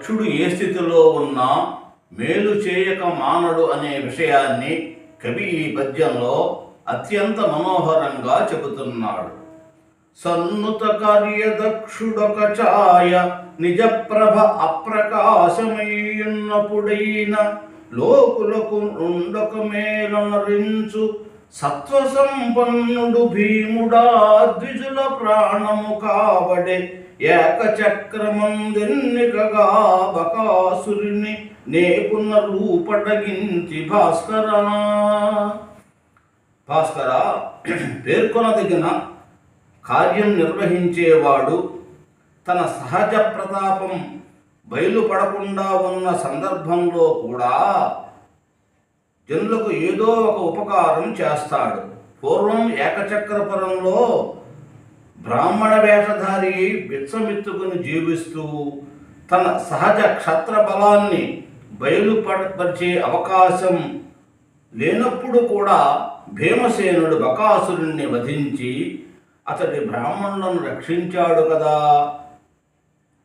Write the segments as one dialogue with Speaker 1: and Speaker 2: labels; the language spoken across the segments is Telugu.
Speaker 1: దక్షుడు ఏ స్థితిలో ఉన్నా మేలు చేయక మానడు అనే విషయాన్ని కవి ఈ పద్యంలో అత్యంత మనోహరంగా చెబుతున్నాడు. సన్నుత కార్యదక్షుడొక ఛాయ నిజప్రభ అప్రకాశమయ్యున్నప్పుడైన లోకులకు ఉండొక మేలనరించు సత్వ సంపన్నుడు భీముడా ద్విజుల ప్రాణము కాబడే ఏకచక్రమందెన్నికగా బకాసురిని నేపున రూపటగించి భాస్కరా. భాస్కర పేర్కొనదగిన కార్యం నిర్వహించేవాడు తన సహజ ప్రతాపం బయలుపడకుండా ఉన్న సందర్భంలో కూడా జనులకు ఏదో ఒక ఉపకారం చేస్తాడు. పూర్వం ఏకచక్రపురంలో బ్రాహ్మణ వేషధారి బిచ్చమెత్తుకుని జీవిస్తూ తన సహజ క్షత్ర బలాన్ని బయలుపరిచే అవకాశం లేనప్పుడు కూడా భీమసేనుడు బకాసురుణ్ణి వధించి అతడి బ్రాహ్మణులను రక్షించాడు కదా.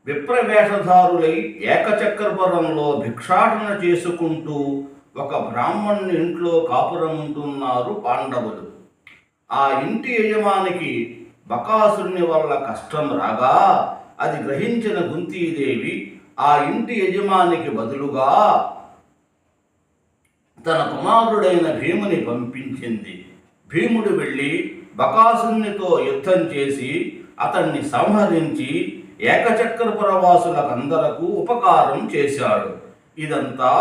Speaker 1: విప్రవేషధారులై ఏకచక్రపురంలో భిక్షాటన చేసుకుంటూ ఒక బ్రాహ్మణుని ఇంట్లో కాపురం ఉంటున్నారు పాండవులు. ఆ ఇంటి యజమానికి బకాసురుని వల్ల కష్టం రాగా అది గ్రహించిన గుంతీదేవి ఆ ఇంటి యజమానికి బదులుగా తన కుమారుడైన భీముని పంపించింది. భీముడు వెళ్ళి బకాసురునితో యుద్ధం చేసి అతన్ని సంహరించి ఏకచక్రపురవాసులకందరకు ఉపకారం చేశాడు. ఇదంతా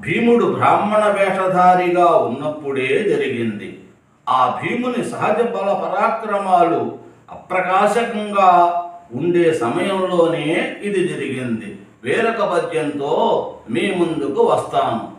Speaker 1: భీముడు బ్రాహ్మణ వేషధారిగా ఉన్నప్పుడే జరిగింది. ఆ భీముని సహజ బల పరాక్రమాలు అప్రకాశకంగా ఉండే సమయంలోనే ఇది జరిగింది. వేరొక పద్యంతో మీ ముందుకు వస్తాను.